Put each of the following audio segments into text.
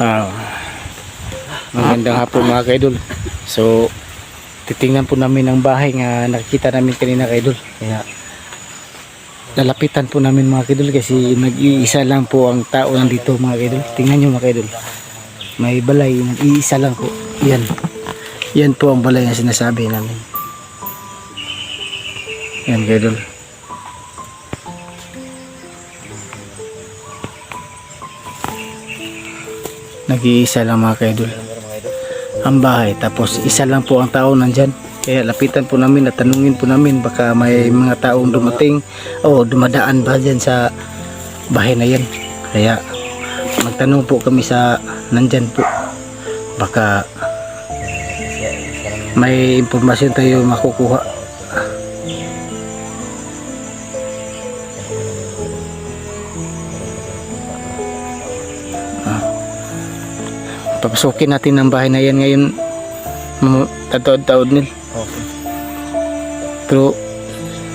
Ah, magandang hapon mga kaidol. So, titingnan po namin ang bahay nga nakikita namin kanina kaidol. Kaya, lalapitan po namin mga kaidol kasi nag-iisa lang po ang tao nandito mga kaidol. Tingnan nyo mga kaidol. May balay, nag-iisa lang po. Yan. Yan po ang balay na sinasabi namin. Yan kaidol. Nag-iisa lang mga kaidol. Ang bahay tapos isa lang po ang tao nandyan. Kaya lapitan po namin at tanungin po namin baka may mga taong dumating o dumadaan ba dyan sa bahay na yan. Kaya magtanong po kami sa nandyan po. Baka may impormasyon tayo makukuha papasukin natin ang bahay na yan ngayon. Tataod-taod nil. Okay. pero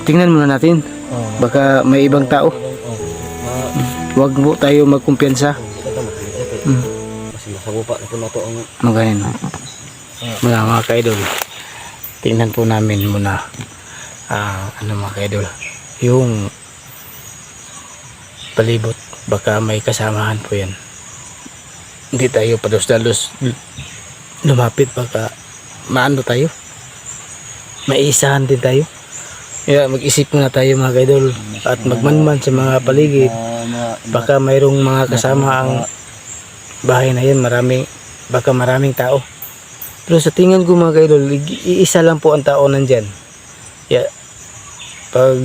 tingnan muna natin. Oh. baka may ibang tao. Oh. huwag mo tayo magkumpiyansa. Mm. Kasi masagupa na po na to ang maganin mga mga kaidol tingnan po namin muna ah, ano mga kaidol yung palibot. Baka may kasamahan po yan hindi tayo pados-dalos lumapit baka maano tayo? Maisahan din tayo? Kaya mag-isip muna tayo mga kaidol at magmanman sa mga paligid. Baka mayroong mga kasama ang bahay na yan maraming baka maraming tao. Pero sa tingin ko mga kaidol iisa lang po ang tao nandyan. Kaya pag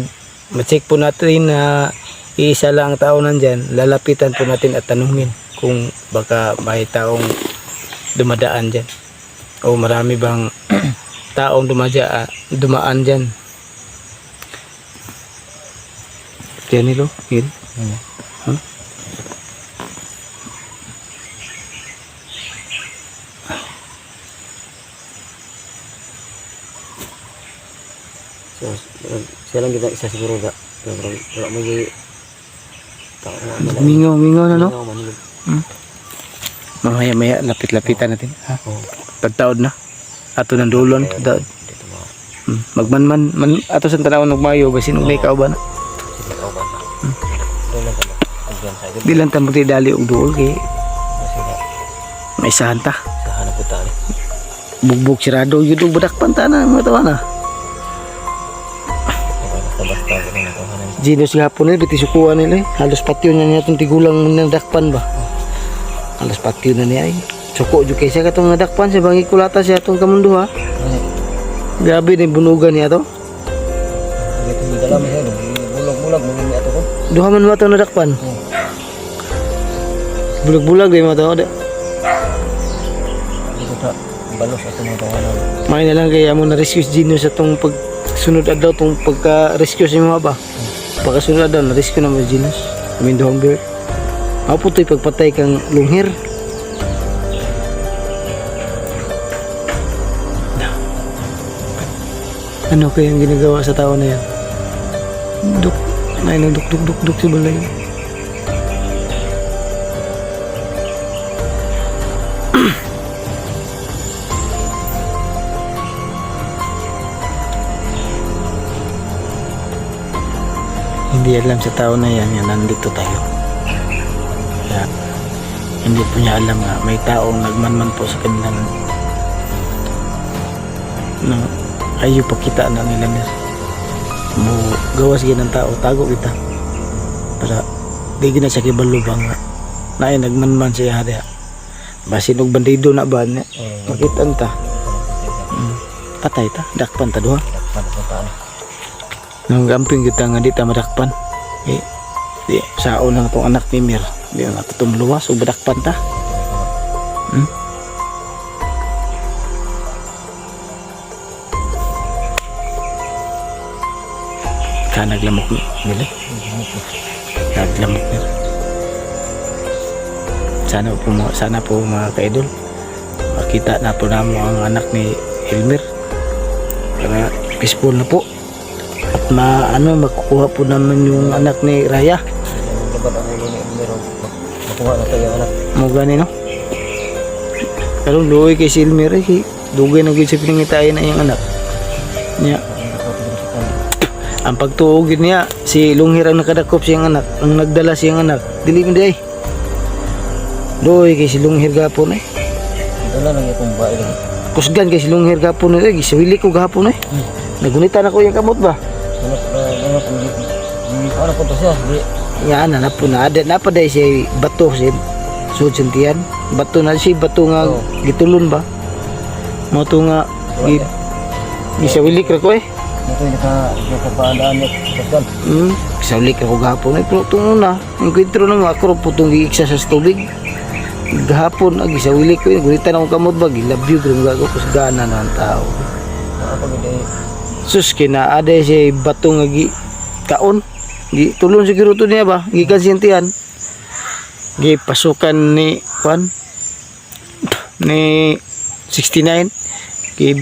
ma-check po natin na iisa lang ang tao nandyan lalapitan po natin at tanungin kung baka may taong dumadaan dyan o marami bang taong dumadya, dumaan dyan yan nilo yun Hmm. So, siya lang kita isa siguro ga. Wala mo yung tao na no? Yun. mamaya maya lapit-lapitan natin. Ha? Oh, pagtaod na. Ato ng dulon taod dito mga hmm. magman man ato sa tanaw ng mayo basin og may kauban na. Doon lang tama. Agyan sa idol. di lang tamo ti dali og duol kay may isahan ta sa hanap ko tali. bugbog sirado. Yun budak panta na mga tawa si hapon nila biti sukuan nila eh. halos patio na niya itong tigulang ng dakpan ba halos patio na niya eh suko jud kay siya katong nadakpan sa bangi kulata siya atong kamundo ha grabe na bunugan niya to ito. Bulag-bulag, mungkin niya ito ko. duha man mo atong nadakpan bulag-bulag di mo to ta, balos ito mga tawanan. May na lang kaya mo na-rescue si Gino sa tong pagsunod adlaw tong pagka-rescue sa mga ba. Pagkasunod adlaw na-rescue na mo si Gino. Kamin dohang bear. Ako po to'y pagpatay kang lunghir. Ano kaya ang ginagawa sa tao na yan? Duk, nang duk duk duk duk si balay. Hindi alam sa tao na yan yan nandito tayo. Kaya hindi po niya alam nga may taong nagmanman po sa kanilang no, ayaw pakita na nila nila mo gawas gid ng tao tago kita. Para di gina siya kibalubang na ay nagmanman siya hari basin og bandido na ba niya makitan ta mm. patay ta dakpan ta duha. Sa taan. Nang gamping kita nga di madakpan. Eh di sao lang tong anak ni Mir. Di na tutum luwas ug badakpan ta. Hmm? ka naglamok ni nila naglamok nila sana po sana po mga kaidol makita na po namo ang anak ni Elmer kaya peaceful na po ma ano makukuha po naman yung anak ni Raya ni Elmer. Makuha na tayo anak. mo gani no Karong luoy kay Silmer eh. kay Dugay na gyud sa pinangitayan na iyang anak. Nya. Ang pagtuog yun niya, si Lunghir ang nakadakop siyang anak, ang nagdala siyang anak. Dili man di ay. Luoy kay si Lunghir gapon eh. Dala lang itong bae lang. Kusgan kay si Lunghir gapon eh. Gisawili ko gapon eh. Nagunitan ako yung kamot ba? Ano ano po ano po to siya? Di Yan na po na ada na pa dai siya bato si sud sintian. Bato na si bato nga Oo. gitulon ba? Mo to nga gi gisawili ra ko eh. ito yung niya. Hmm, gisawili ra ko gahapon eh pero tungo na. Ang kwentro na nga ako putong giiksa sa tubig. Gahapon ag gisawili ko eh gunitan akong kamot ba gilabyo gud nga ako kusgana na ang tao. Ako Sus kina ada siya bato nga gi kaon. Gi tulon siguro to niya ba? Gikan sintihan. Gi pasukan ni kwan ni 69 gi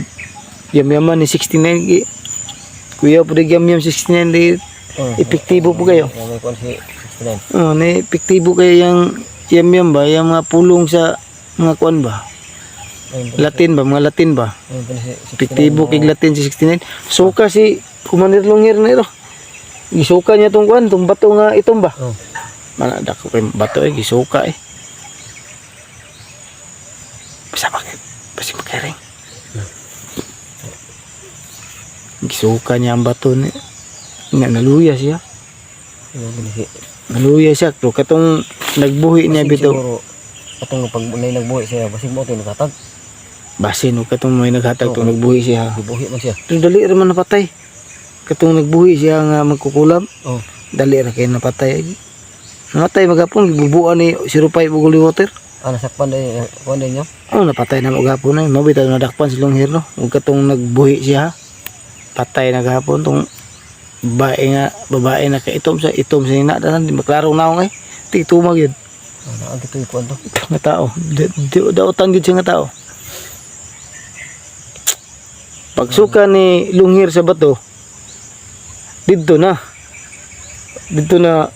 yam-yaman ni 69 gi kuya po yam-yam 69 di Oh. epektibo po kayo. May kon si 69. Oh, ni epektibo kayo yung yam-yam ba? Yung mga pulong sa mga kwan ba? Latin ba? Mga Latin ba? Epektibo kay Latin si 69. Suka si Commander Longir na ito. Gisuka niya tong kwan, tong bato nga itong ba? Oh. Mana dako kay bato eh, gisuka eh. Basta bakit? Basta magkaring. Gisuka niya ang bato ni. Nga naluya siya. Naluya siya. Pero katong nagbuhi niya Basig bito. siguro, Atong pag may nagbuhi siya, basig mo ito nakatag. Basin o katong may naghatag tong nagbuhi siya. Gibuhi man siya. Dali raman napatay. Katong nagbuhi siya nga magkukulam. Oh. Dali ra kayo napatay. Namatay magapong gibubuan ni 05 ugol water. Ah, nasakpan din, kuan din niyo. Oh, napatay na magapon na. Mabitaw na dakpan silong hirno. Ug katong nagbuhi siya. Patay na gahapon tong babae nga babae na kay itom sa itom sa ina dalan di maklarong naong ay ti tumag yun Ah, naagi to yung kuan to. nga tao dautan gid siya nga tao pagsuka ni lunghir sa bato didto na didto na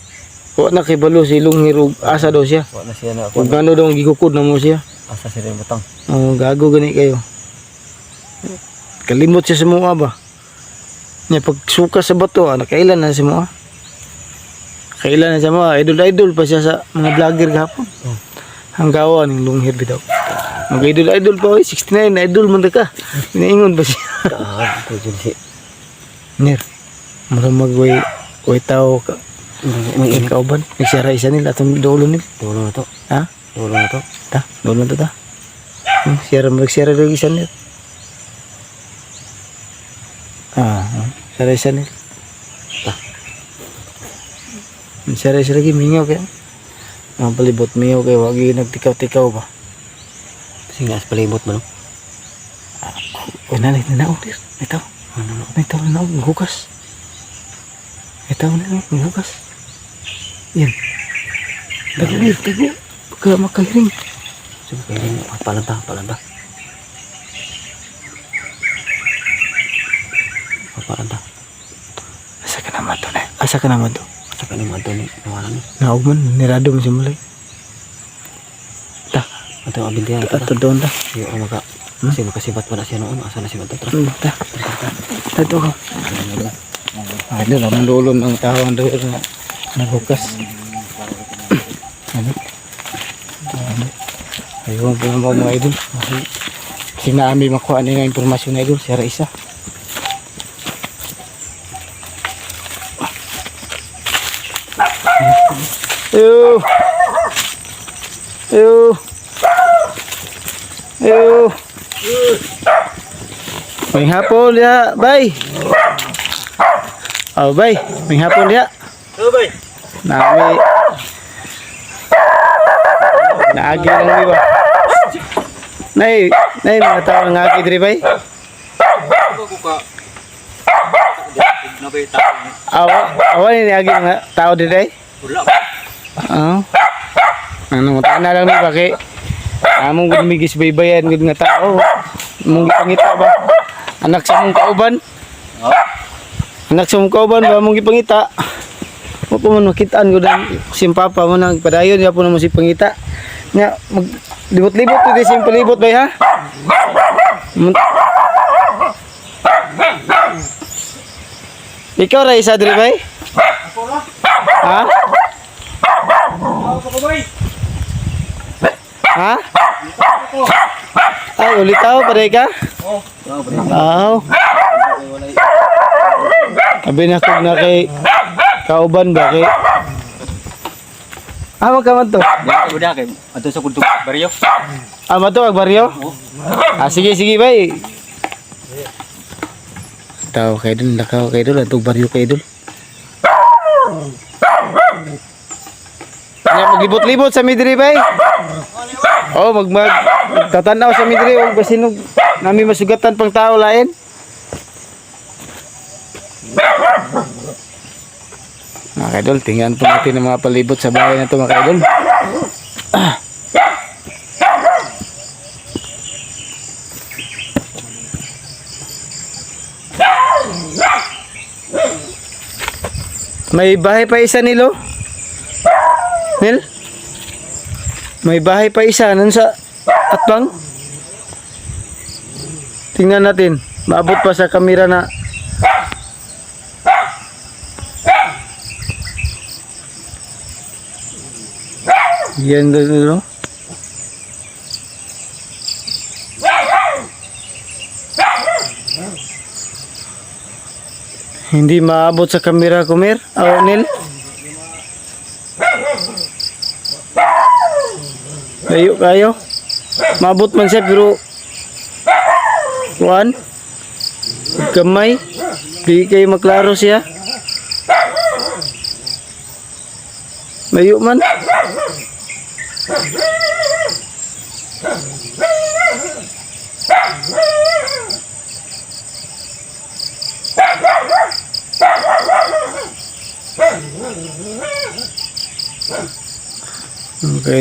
wa na kay balo si lunghir ug asa daw siya Wa na siya na kuan. gano daw ang gigukod na mo siya Asa siya rin butang. Oh, gago gani kayo. Kalimot siya sa mga ba? Niya pagsuka sa bato, ah, nakailan na sa mga. Kailan na sa mga idol-idol pa siya sa mga vlogger gahapon. Oh. Hanggawa ning lunghir bitaw. Mag idol-idol pa oy, 69 na idol man ka. Inaingon pa siya. Ah, Mura magway way tao ka. May kauban. Nagsara isa nila atong dulo nila. Tulo na to. Ha? Tulo na to. Ta, dulo to ta. Hmm, Siyara mo nagsara rin isa nila. Ah, ah. Sara isa nila. Ta. Sara isa lagi mingaw kaya. Ang palibot mingaw kaya wagi nagtikaw-tikaw ba. Sige, as palibot mo no. O nanay na naon dir. Ito. Ano no. Ito na naon gugas. Ito na naon gugas. Yan. Tago dir, tago. Pagka makahiring. Sige, kaya ah, palanta, palanta. Ah, Palanta. Asa ka naman to na? Asa ka naman to? Sa kanimo adto ni nawalan ni. Naog man, nirado mo si Mulay. Ta, Ato ang abintihan ta. ato doon ta. Yo maka kasi makasibat pa na siya noon. Asa na si Bato? Tara. Hmm, ta. Tato ko. Ay, doon ang lulon ang tao ang doon na naghukas. Ano? Ano? Ayun po naman mga idol. Sinami makuha niya ng impormasyon na idol. Siya isa. Ayo. Ayo. Ayo. May hapon ya, bay. Oh, bay. May hapon ya. Oh, bay. Nami. Naagi lang di ba? Nay, nay mga tao nga agi diri bay. Awa, awa ni agi nga tao diri. Oo. Ano mo na lang ni ba kay among gud migis baybayan gud nga tao. Mong gipangita ba? Anak sa mong kauban. Anak sa mong kauban ba mong gipangita? Mo po man makitaan ko dan simpapa mo nang padayon ya po na mo si pangita. Nga, mag libot-libot pwede siyang palibot bay ha? Mun- Ikaw ra isa diri bay? Ha? Ha? Ay, ulitaw pa ka? Oo. Sabi na kog na kay kauban ba kay Ah, ka man to. Yan ko kay ato sa kultog baryo. Ah, mato ag baryo? Ah, sige, sige, bay. Tao kay dun, nakaw kay dun, atong baryo kay dun. Nga, maglibot-libot sa midri, bay. Oh, mag, mag, tatanaw sa midri, huwag ba sinog, nami masugatan pang tao lain. Mga kaidol, tingnan po natin ang mga palibot sa bahay na ito, mga kaidol. May bahay pa isa nilo? Nil? May bahay pa isa nun sa atbang? Tingnan natin. Maabot pa sa kamera na Yan dito. Hindi maabot sa kamera ko, Mer. Oh, Nil. Layo kayo. Maabot man siya, pero... Kuan? Kamay. Di kayo maklaro siya. Layo man. Okay,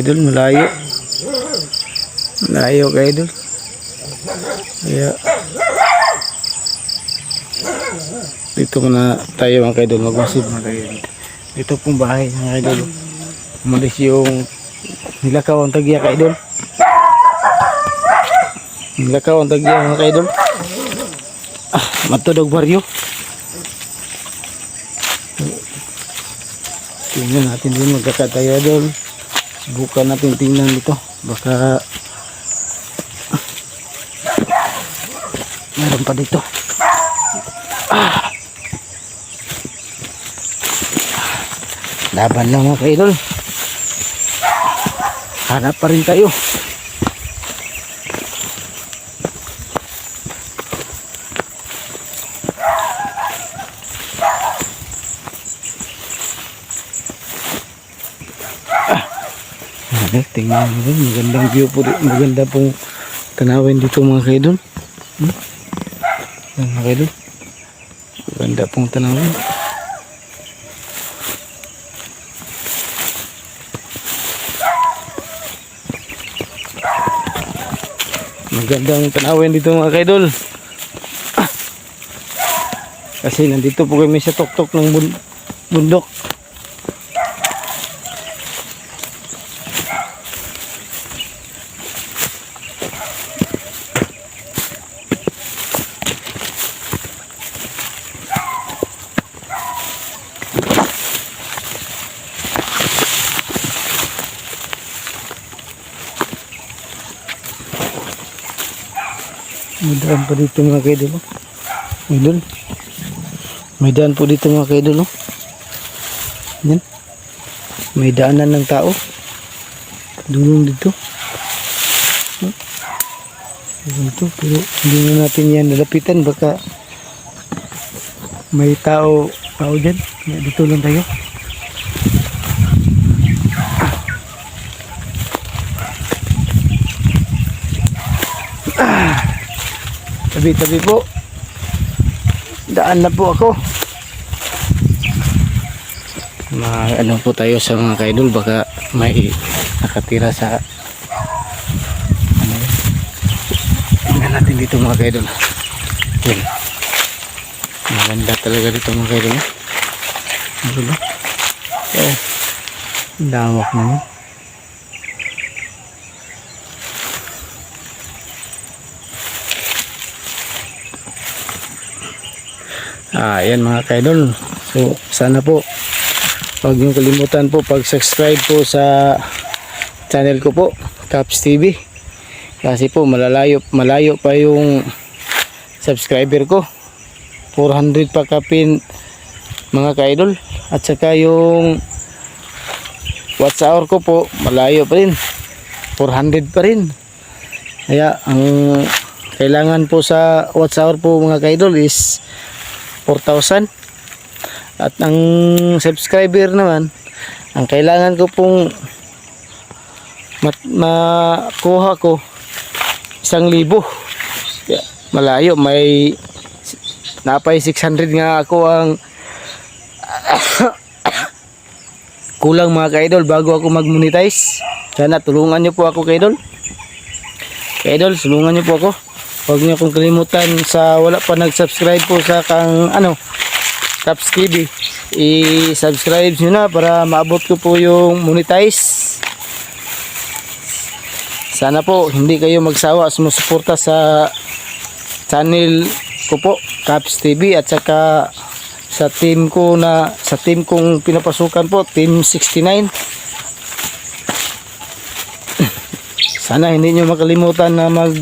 idol, malayo. Malayo kay idol. Kaya dito muna tayo mga idol magmasib mga idol. Dito pong bahay mga idol. Umalis yung nilakaw ang tagya kay idol. Nilakaw ang tagya mga idol. Ah, matodog baryo. Tingnan natin din magkakatayo idol. Subukan natin tingnan dito. Baka meron pa dito. Ah. Laban lang mga kaidol. Hanap pa rin tayo. Ano, tingnan mo rin. Magandang view po rin. Maganda pong tanawin dito mga kaidol. Hmm? Mga kaidol. Maganda pong tanawin. Magandang tanawin dito mga kaidol. Ah! Kasi nandito po kami sa tuktok ng bun- bundok. May daan dito mga kaidol. oh. May daan. Po dito mga kaidol. Yan. May daanan ng tao. Dulong dito. Dito, pero hindi na natin yan nalapitan. Baka may tao tao dyan. Dito lang tayo. Tabi-tabi po. Daan na po ako. Ma ano po tayo sa mga kaidol baka may nakatira sa ano. Tingnan natin dito mga kaidol. Yan. Maganda talaga dito mga kaidol. Ano ba? Oh. Lawak na Ah, mga kaidol. So, sana po huwag niyo kalimutan po pag-subscribe po sa channel ko po, Caps TV. Kasi po malalayo malayo pa yung subscriber ko. 400 pa kapin mga kaidol. At saka yung watch hour ko po malayo pa rin. 400 pa rin. Kaya ang kailangan po sa watch hour po mga kaidol is 4,000 at ang subscriber naman ang kailangan ko pong mat- makuha ko isang libo. Malayo may napay 600 nga ako ang kulang mga kaidol bago ako mag-monetize. Sana tulungan niyo po ako kaidol. Kaidol tulungan niyo po ako Huwag niyo akong kalimutan sa wala pa nag-subscribe po sa kang ano Caps TV. I-subscribe niyo na para maabot ko po yung monetize. Sana po hindi kayo magsawa sumusuporta sa channel ko po Caps TV at saka sa team ko na sa team kong pinapasukan po team 69 sana hindi nyo makalimutan na mag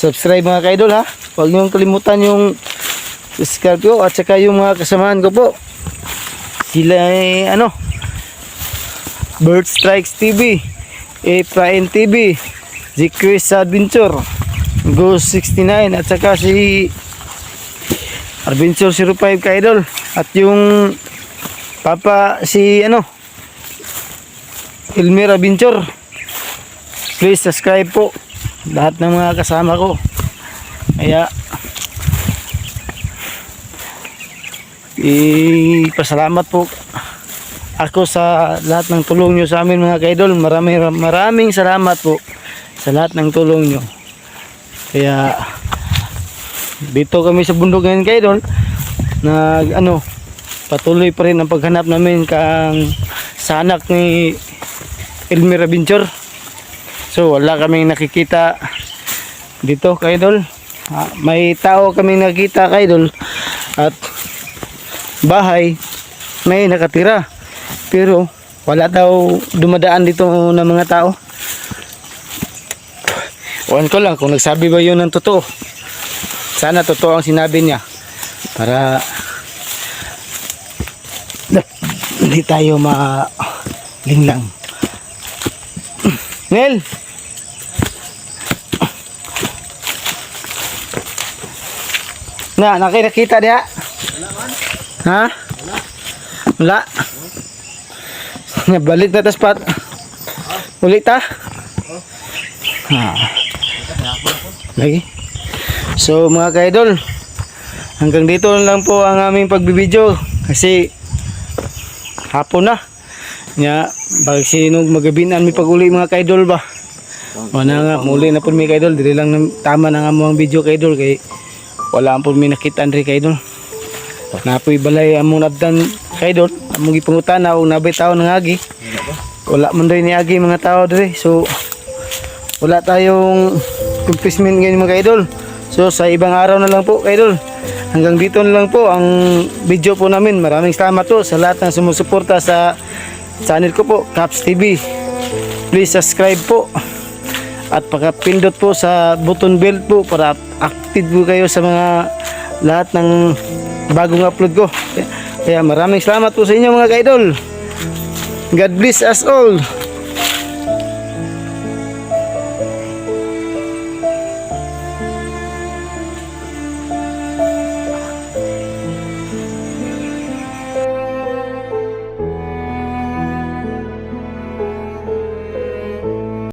subscribe mga kaidol ha. Huwag niyo kalimutan yung Scorpio at saka yung mga kasamahan ko po. Sila ay ano Bird Strikes TV, Efrain TV, si Chris Adventure, Ghost 69 at saka si Adventure 05 kaidol at yung Papa si ano Elmer Adventure. Please subscribe po lahat ng mga kasama ko. Kaya ipasalamat po ako sa lahat ng tulong nyo sa amin mga kaidol. Maraming maraming salamat po sa lahat ng tulong nyo. Kaya dito kami sa bundok ngayon kaidol nag ano patuloy pa rin ang paghanap namin kang sa anak ni Elmira Binchor. So wala kaming nakikita dito kaidol. Ah, may tao kaming nakita kaidol at bahay may nakatira. Pero wala daw dumadaan dito ng mga tao. Ewan ko lang kung nagsabi ba yun ng totoo. Sana totoo ang sinabi niya. Para hindi tayo ma linglang. Nel! Na, nakikita diha? Ha? Wala. Balik na tas pat. Ulit ta? Ha. Lagi. So mga kaidol, hanggang dito lang po ang aming pagbibideo kasi hapon na. Nya, bag sino magabinan mi pag-uli mga kaidol ba? O na nga, muli na po mi kaidol, dili lang tama na nga mo ang video kaidol kay wala po mi nakita andre kaidol. Napoy balay among nabdan kaidol, among gipangutan na og nabay tao ng agi. Wala man rin ni agi mga tao dire. So wala tayong accomplishment ngayon mga kaidol. So sa ibang araw na lang po kaidol. Hanggang dito na lang po ang video po namin. Maraming salamat po sa lahat ng sumusuporta sa channel ko po, Caps TV. Please subscribe po. At pakapindot po sa button bell po para active po kayo sa mga lahat ng bagong upload ko. Kaya maraming salamat po sa inyo mga kaidol. God bless us all.